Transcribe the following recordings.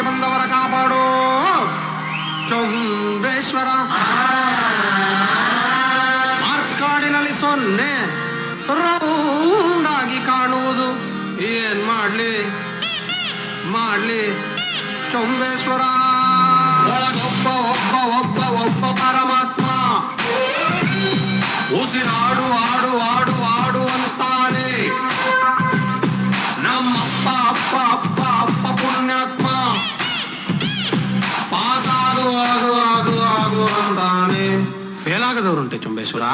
ಬಂದವರ ಕಾಪಾಡೋ. ಚೌಂಬೇಶ್ವರ ಮಾರ್ಕ್ಸ್ ಕಾರ್ಡಿನಲ್ಲಿ ಸೊನ್ನೆ. ರೌಂಡಾಗಿ ಕಾಣುವುದು. ಏನ್ ಮಾಡ್ಲಿ? ಮಾಡ್ಲಿ? ಚೌಂಬೇಶ್ವರ ಒಳಗೊಬ್ಬ, ಒಬ್ಬ ಒಬ್ಬ ಒಬ್ಬ ಪರಮಾತ್ಮ. ಉಸಿರಾಡು ಆಡು ಆಡು ಆಗದವ್ರುಂಟೆ ಚುಂಬೇಶ್ವರ.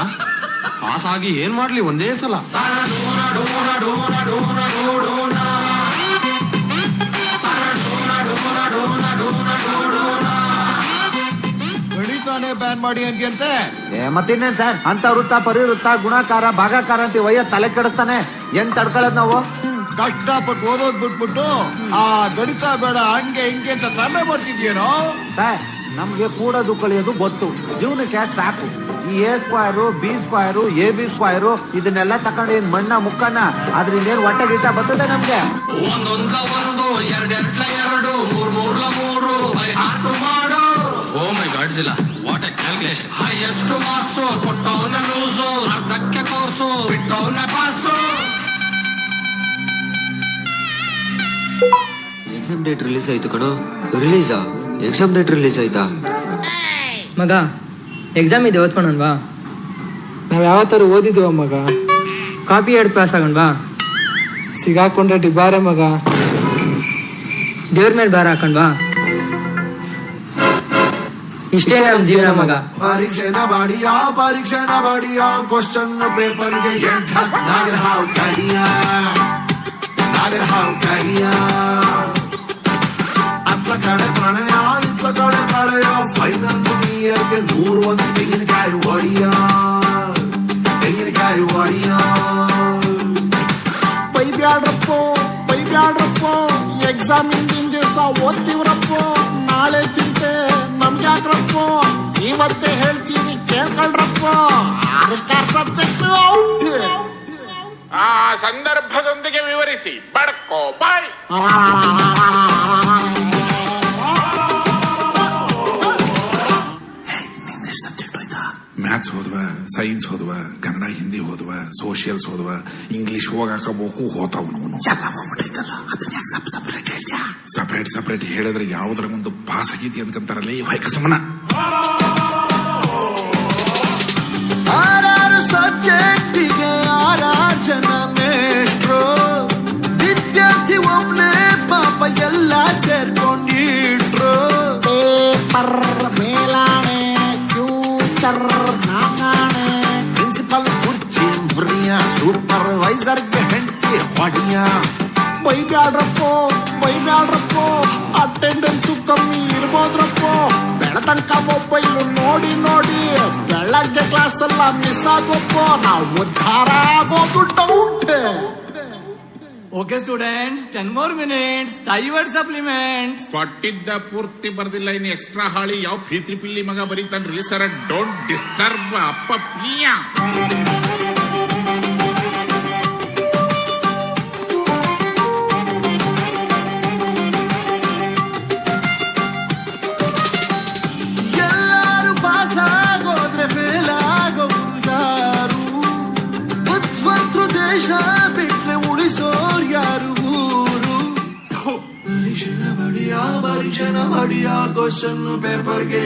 ಪಾಸಾಗಿ ಆಗಿ ಏನ್ ಮಾಡ್ಲಿ ಒಂದೇ ಸಲ. ತನ ಡೂನ ಡೂನ ಡೂನ ಡೂನ ಡೂ ಡೂನ. ತನ ಡೂನ ಡೂನ ಡೂನ ಡೂನ ಡೂ ಬ್ಯಾನ್ ಮಾಡಿ ಏ ಮತ್ತಿನ್ನೇನ್ ಸರ್? ಅಂತ ವೃತ್ತ ಪರಿವೃತ್ತ ಗುಣಾಕಾರ ಭಾಗಾಕಾರ ಅಂತ ವಯ್ಯ ತಲೆ ಕೆಡಿಸ್ತಾನೆ. ಹೆಂಗ್ ತಡ್ಕೊಳ್ಳೋದ್ ನಾವು? ಕಷ್ಟಪಟ್ಟು ಓದೋದ್ ಬಿಟ್ಬಿಟ್ಟು ಆ ಗಣಿತ ಬೇಡ ಹಂಗೆ ಹಿಂಗೆ ಅಂತ ತಲೆ ಮಾಡ್ತಿದ್ಯೇನೋ ಸರ್ ನಮ್ಗೆ ಕೂಡೋದು ಕಳಿಯೋದು ಗೊತ್ತು. ಜೀವನಕ್ಕೆ ಸಾಕು. A square B square A B square ಇದನ್ನೆಲ್ಲ ತಕೊಂಡು ಏನ್ ಮಣ್ಣ ಮುಕ್ಕನ ಅದ್ರಿಂದ ಏನ್ ಹೊಟ್ಟೆ ಗಿಟ್ಟ ಬರ್ತದೆ ನಮ್ಗೆ? ಒಂದೊಂದ್ಲ ಒಂದು ಎರಡೆರಡ್ಲ ಎರಡು ಮೂರ್ ಮೂರ್ಲ ಮೂರು ಬೈ ಹಾರ್ಟ್ ಮಾಡು. ಓ ಮೈ ಗಾಡ್ಸ್ ಇಲ್ಲ what a calculation highest marks ಕೊಟ್ಟವನ loose ಅರ್ಧಕ್ಕೆ ಕೋರ್ಸು ಬಿಟ್ಟವನ ಪಾಸು. ಎಕ್ಸಾಮ್ ಡೇಟ್ ರಿಲೀಸ್ ಆಯ್ತು ಕಣೋ. ರಿಲೀಸಾ ಎಕ್ಸಾಮ್ ಡೇಟ್ ರಿಲೀಸ್ ಆಯ್ತಾ? ಮಗ ಎಕ್ಸಾಮ್ ಇದೆ ಓದ್ಕೊಳನ್ವಾ ನಾವ್ ಯಾವತ್ತಾರು ಓದಿದ್ವ ಮಗ? ಕಾಪಿ ಎರಡು ಪಾಸ್ ಆಗೋಣವಾ ಸಿಗಾಕೊಂಡ್ರೆ ಡಿಬಾರೆ ಮಗ. ದೇವ್ರ ಮೇಲೆ ಬಾರ ಹಾಕೊಂಡ್ವಾ ಇಷ್ಟೇ ನಮ್ ಜೀವನ ಮಗ. ಪರೀಕ್ಷೆನ ಬಾಡಿಯ ಪರೀಕ್ಷೆನ ಬಾಡಿಯ ಕ್ವಶನ್ ಪೇಪರ್ಗೆ ಇಯರ್ಗೆ ನೂರು ಒಂದು ತೆಂಗಿನಕಾಯಿ ಒಡಿಯ ತೆಂಗಿನಕಾಯಿ ಒಡಿಯ ಬೈಬ್ಯಾಡ್ರಪ್ಪ ಬೈಬ್ಯಾಡ್ರಪ್ಪ ಎಕ್ಸಾಮ್ ಹಿಂದಿನ ದಿವಸ ಓದ್ತಿವ್ರಪ್ಪ ನಾಳೆ ಚಿಂತೆ ನಮ್ಗೆ ಯಾಕ್ರಪ್ಪ ಇವತ್ತೇ ಹೇಳ್ತೀನಿ ಕೇಳ್ಕೊಳ್ರಪ್ಪ ಆರ್ಕಾರ್ ಸಬ್ಜೆಕ್ಟ್ ಔಟ್ ಆ ಸಂದರ್ಭದೊಂದಿಗೆ ವಿವರಿಸಿ ಬಡ್ಕೋ ಬಾಯ್ ಮ್ಯಾಥ್ಸ್ ಹೋದ್ವ ಸೈನ್ಸ್ ಹೋದ್ವ ಕನ್ನಡ ಹಿಂದಿ ಹೋದ್ವ ಸೋಷಿಯಲ್ಸ್ ಹೋದ್ವ ಇಂಗ್ಲಿಷ್ ಹೋಗಾಕಬೇಕು ಹೋತಾವ ಅವನು ಸಪರೇಟ್ ಸಪರೇಟ್ ಹೇಳಿದ್ರೆ ಯಾವ್ದ್ರ ಒಂದು ಪಾಸ್ ಆಗೈತಿ ಈ ವೈಕ ಸುಮ್ಮನ ಮುರಿಯ ಸೂಪರ್ವೈಸರ್ಗೆ ಹೆಂಡತಿ ಹೊಡಿಯ. ಬೈಬ್ಯಾಡ್ರಪ್ಪ ಬೈಬ್ಯಾಡ್ರಪ್ಪ ಅಟೆಂಡೆನ್ಸ್ ಕಮ್ಮಿ ಇರ್ಬೋದ್ರಪ್ಪ. ಬೆಳತನಕ ಮೊಬೈಲ್ ನೋಡಿ ನೋಡಿ ಬೆಳಗ್ಗೆ ಕ್ಲಾಸ್ ಎಲ್ಲ ಮಿಸ್ ಆಗೋಪ್ಪ. ನಾವು ಉದ್ಧಾರ ಉಂಟೆ okay students ten more minutes divert supplement ಕೊಟ್ಟಿದ್ದ ಪೂರ್ತಿ ಬರ್ದಿಲ್ಲ ಇನ್ನು ಎಕ್ಸ್ಟ್ರಾ ಹಾಳಿ. ಯಾವ ಫೀತ್ರಿ ಪಿಲ್ಲಿ ಮಗ ಬರೀತಾನ್ರಿ ಸರ್ ಡೋಂಟ್ ಡಿಸ್ಟರ್ಬ್ ಅಪ್ಪ ಪ್ರಿಯ. ಪರೀಕ್ಷೆನ ಬಡಿಯ ಪರೀಕ್ಷೆನ ಬಡಿಯ ಕ್ವಶನ್ ಪೇಪರ್ಗೆ